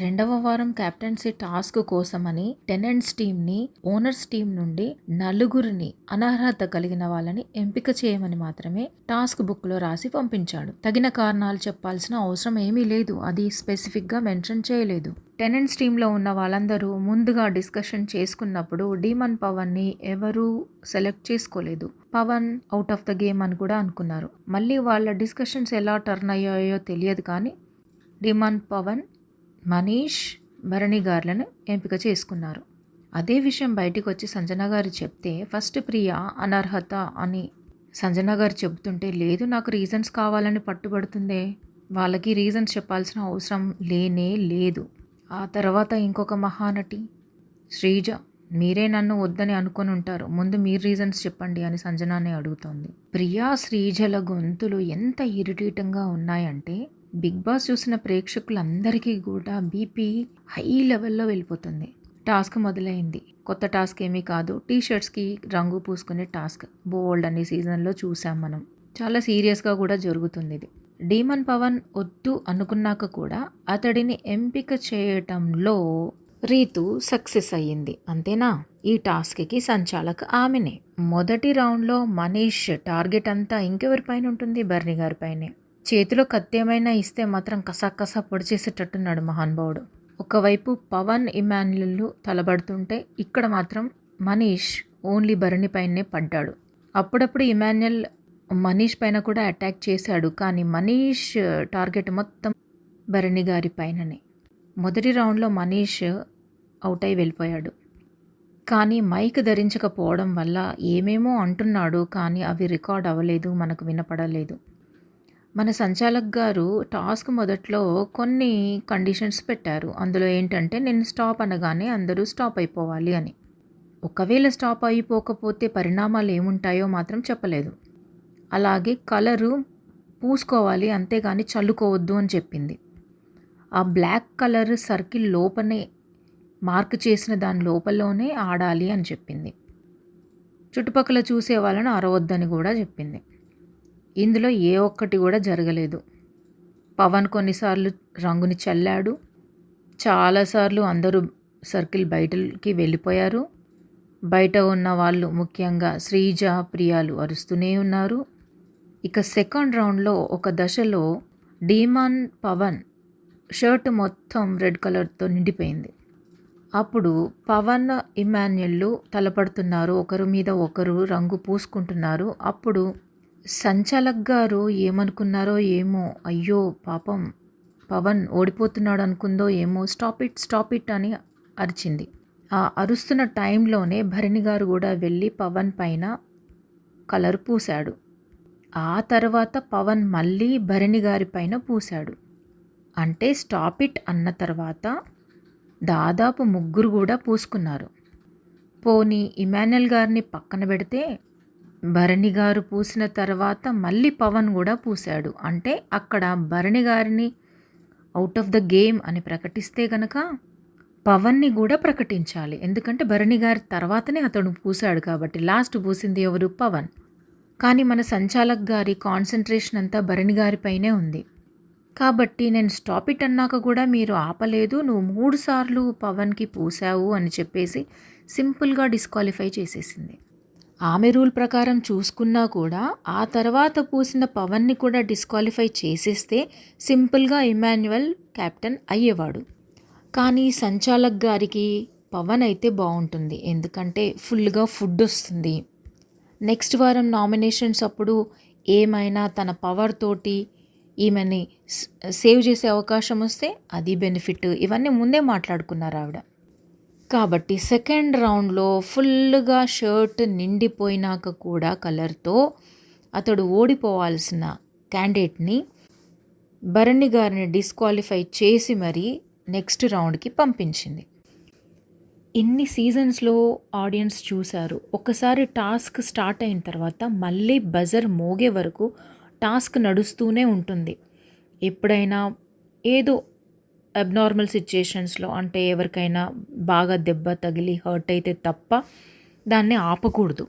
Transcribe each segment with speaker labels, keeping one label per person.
Speaker 1: రెండవ వారం captaincy task కోసమని టెనెంట్స్ టీంని ఓనర్స్ టీం నుండి నలుగురిని అనర్హత కలిగిన వాళ్ళని ఎంపిక చేయమని మాత్రమే టాస్క్ బుక్లో రాసి పంపించాడు. తగిన కారణాలు చెప్పాల్సిన అవసరం ఏమీ లేదు. అది స్పెసిఫిక్గా మెన్షన్ చేయలేదు. టెనెంట్స్ టీంలో ఉన్న వాళ్ళందరూ ముందుగా డిస్కషన్ చేసుకున్నప్పుడు డీమన్ పవన్ని ఎవరూ సెలెక్ట్ చేసుకోలేదు. Pavan out of the game అని కూడా అనుకున్నారు. మళ్ళీ వాళ్ళ డిస్కషన్స్ ఎలా టర్న్ అయ్యాయో తెలియదు కానీ డిమాన్ పవన్ మనీష్ భరణి గారులను ఎంపిక చేసుకున్నారు. అదే విషయం బయటకు వచ్చి సంజన గారు చెప్తే ఫస్ట్ ప్రియ అనర్హత అని సంజన గారు చెబుతుంటే లేదు నాకు రీజన్స్ కావాలని పట్టుబడుతుందే. వాళ్ళకి రీజన్స్ చెప్పాల్సిన అవసరం లేనే లేదు. ఆ తర్వాత ఇంకొక మహానటి శ్రీజ మీరే నన్ను వద్దని అనుకొని ఉంటారు. ముందు మీరు రీజన్స్ చెప్పండి అని సంజనానే అడుగుతోంది. ప్రియా శ్రీజల గొంతులు ఎంత ఇరిటేటింగ్గా ఉన్నాయంటే బిగ్ బాస్ చూసిన ప్రేక్షకులందరికీ కూడా బీపీ హై లెవెల్లో వెళ్ళిపోతుంది. టాస్క్ మొదలైంది. కొత్త టాస్క్ ఏమీ కాదు. టీ షర్ట్స్కి రంగు పూసుకునే టాస్క్. బోల్డ్ అనే సీజన్లో చూసాం మనం. చాలా సీరియస్గా కూడా జరుగుతుంది ఇది. డీమన్ పవన్ వద్దు అనుకున్నాక కూడా అతడిని ఎంపిక చేయటంలో రీతు సక్సెస్ అయ్యింది. అంతేనా? ఈ టాస్క్కి సంచాలక ఆమెనే. మొదటి రౌండ్లో మనీష్ టార్గెట్ అంతా ఇంకెవరి పైన ఉంటుంది? బర్ని గారి పైనే. చేతిలో కత్తి ఏమైనా ఇస్తే మాత్రం కసాకసా పొడి చేసేటట్టున్నాడు మహానుభావుడు. ఒకవైపు పవన్ ఇమాన్యులు తలబడుతుంటే ఇక్కడ మాత్రం మనీష్ ఓన్లీ భరణి పైనే పడ్డాడు. అప్పుడప్పుడు ఇమాన్యుల్ మనీష్ పైన కూడా అటాక్ చేశాడు కానీ మనీష్ టార్గెట్ మొత్తం భరణి గారి పైననే. మొదటి రౌండ్లో మనీష్ అవుట్ అయి వెళ్ళిపోయాడు. కానీ మైక్ ధరించకపోవడం వల్ల ఏమేమో అంటున్నాడు కానీ అవి రికార్డ్ అవ్వలేదు మనకు వినపడలేదు. మన సంచాలక్ గారు టాస్క్ మొదట్లో కొన్ని కండిషన్స్ పెట్టారు. అందులో ఏంటంటే నేను స్టాప్ అనగానే అందరూ స్టాప్ అయిపోవాలి అని. ఒకవేళ స్టాప్ అయిపోకపోతే పరిణామాలు ఏముంటాయో మాత్రం చెప్పలేదు. అలాగే కలరు పూసుకోవాలి అంతేగాని చల్లుకోవద్దు అని చెప్పింది. ఆ బ్లాక్ కలర్ సర్కిల్ లోపనే మార్క్ చేసిన దాని లోపలనే ఆడాలి అని చెప్పింది. చుట్టుపక్కల చూసే వాళ్ళను అరవద్దని కూడా చెప్పింది. ఇందులో ఏ ఒక్కటి కూడా జరగలేదు. పవన్ కొన్నిసార్లు రంగుని చల్లాడు. చాలాసార్లు అందరూ సర్కిల్ బయటకి వెళ్ళిపోయారు. బయట ఉన్న వాళ్ళు ముఖ్యంగా శ్రీజ ప్రియాలు అరుస్తూనే ఉన్నారు. ఇక సెకండ్ రౌండ్లో ఒక దశలో డీమాన్ పవన్ షర్ట్ మొత్తం రెడ్ కలర్తో నిండిపోయింది. అప్పుడు పవన్ ఇమాన్యుళ్ళు తలపడుతున్నారు. ఒకరి మీద ఒకరు రంగు పూసుకుంటున్నారు. అప్పుడు సంచాలక్ గారు ఏమనుకున్నారో ఏమో అయ్యో పాపం పవన్ ఓడిపోతున్నాడు అనుకుందో ఏమో స్టాప్ ఇట్ స్టాప్ ఇట్ అని అరిచింది. ఆ అరుస్తున్న టైంలోనే భరణి గారు కూడా వెళ్ళి పవన్ పైన కలర్ పూశాడు. ఆ తర్వాత పవన్ మళ్ళీ భరణి గారి పైన పూశాడు. అంటే స్టాప్ ఇట్ అన్న తర్వాత దాదాపు ముగ్గురు కూడా పూసుకున్నారు. పోనీ ఇమాన్యుల్ గారిని పక్కన పెడితే భరణి గారు పూసిన తర్వాత మళ్ళీ పవన్ కూడా పూశాడు. అంటే అక్కడ భరణి గారిని అవుట్ ఆఫ్ ద గేమ్ అని ప్రకటిస్తే గనక పవన్ని కూడా ప్రకటించాలి. ఎందుకంటే భరణి గారి తర్వాతనే అతను పూశాడు కాబట్టి లాస్ట్ పూసింది ఎవరు? పవన్. కానీ మన సంచాలక్ గారి కాన్సన్ట్రేషన్ అంతా భరణి గారిపైనే ఉంది. కాబట్టి నేను స్టాప్ ఇట్ అన్నాక కూడా మీరు ఆపలేదు. నువ్వు మూడు సార్లు పవన్కి పూసావు అని చెప్పేసి సింపుల్గా డిస్క్వాలిఫై చేసేసింది. ఆమె రూల్ ప్రకారం చూసుకున్నా కూడా ఆ తర్వాత పూసిన పవన్ని కూడా డిస్క్వాలిఫై చేసేస్తే సింపుల్గా ఇమాన్యువల్ కెప్టెన్ అయ్యేవాడు. కానీ సంచాలక్ గారికి పవన్ అయితే బాగుంటుంది. ఎందుకంటే ఫుల్గా ఫుడ్ వస్తుంది. నెక్స్ట్ వారం నామినేషన్స్ అప్పుడు ఏమైనా తన పవర్ తోటి ఈమెని సేవ్ చేసే అవకాశం వస్తే అది బెనిఫిట్. ఇవన్నీ ముందే మాట్లాడుకున్నారు ఆవిడ. కాబట్టి సెకండ్ రౌండ్లో ఫుల్గా షర్ట్ నిండిపోయినాక కూడా కలర్తో అతడు ఓడిపోవాల్సిన క్యాండిడేట్ని భరణి గారిని డిస్క్వాలిఫై చేసి మరీ నెక్స్ట్ రౌండ్కి పంపించింది. ఇన్ని సీజన్స్లో ఆడియన్స్ చూశారు? ఒకసారి టాస్క్ స్టార్ట్ అయిన తర్వాత మళ్ళీ బజర్ మోగే వరకు టాస్క్ నడుస్తూనే ఉంటుంది. ఎప్పుడైనా ఏదో అబ్నార్మల్ సిచ్యుయేషన్స్లో అంటే ఎవరికైనా బాగా దెబ్బ తగిలి హర్ట్ అయితే తప్ప దాన్ని ఆపకూడదు.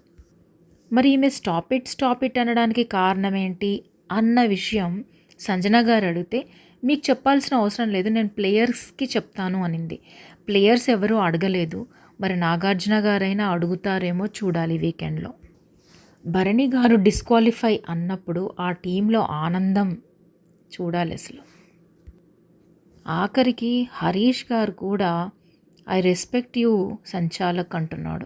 Speaker 1: మరి ఈమె స్టాప్ ఇట్ స్టాప్ ఇట్ అనడానికి కారణం ఏంటి అన్న విషయం సంజన గారు అడిగితే మీకు చెప్పాల్సిన అవసరం లేదు నేను ప్లేయర్స్కి చెప్తాను అనింది. ప్లేయర్స్ ఎవరు అడగలేదు. మరి నాగార్జున గారైనా అడుగుతారేమో చూడాలి వీకెండ్లో భరణి గారు డిస్క్వాలిఫై అన్నప్పుడు ఆ టీంలో ఆనందం చూడాలి అసలు. ఆఖరికి హరీష్ గారు కూడా ఐ రెస్పెక్ట్ యూ సంచాలక్ అంటున్నాడు.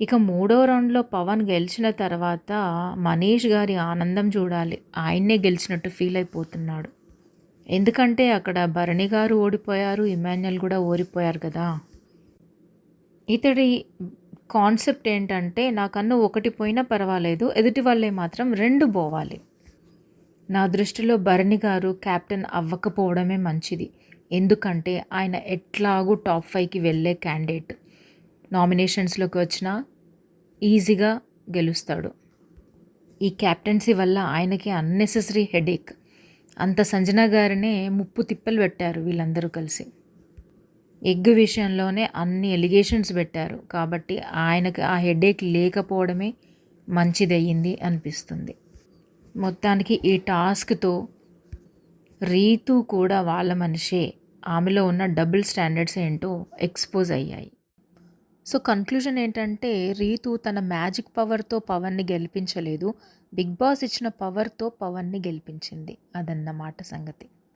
Speaker 1: ఇక మూడో రౌండ్లో పవన్ గెలిచిన తర్వాత మనీష్ గారి ఆనందం చూడాలి. ఆయన్నే గెలిచినట్టు ఫీల్ అయిపోతున్నాడు. ఎందుకంటే అక్కడ భరణి గారు ఓడిపోయారు ఇమాన్యుల్ కూడా ఓడిపోయారు కదా. ఇతడి కాన్సెప్ట్ ఏంటంటే నాకన్నా ఒకటి పోయినా పర్వాలేదు ఎదుటి వాళ్ళే మాత్రం రెండు పోవాలి. నా దృష్టిలో భరణి గారు కెప్టెన్ అవ్వకపోవడమే మంచిది. ఎందుకంటే ఆయన ఎట్లాగూ టాప్ ఫైవ్కి వెళ్ళే క్యాండిడేట్. నామినేషన్స్లోకి వచ్చినా ఈజీగా గెలుస్తాడు. ఈ క్యాప్టెన్సీ వల్ల ఆయనకి అన్నెసెసరీ హెడేక్. అంత సంజన గారినే ముప్పు తిప్పలు పెట్టారు వీళ్ళందరూ కలిసి. ఎగ్ విషయంలోనే అన్ని ఎలిగేషన్స్ పెట్టారు. కాబట్టి ఆయనకి ఆ హెడేక్ లేకపోవడమే మంచిదయ్యింది అనిపిస్తుంది. మొత్తానికి ఈ టాస్క్తో రీతు కూడా వాళ్ళ మనిషే. ఆమెలో ఉన్న డబుల్ స్టాండర్డ్స్ ఏంటో ఎక్స్పోజ్ అయ్యాయి. సో కన్క్లూజన్ ఏంటంటే రీతు తన మ్యాజిక్ పవర్తో పవన్ని గెలిపించలేదు. బిగ్ బాస్ ఇచ్చిన పవర్తో పవన్ని గెలిపించింది. అదన్నమాట సంగతి.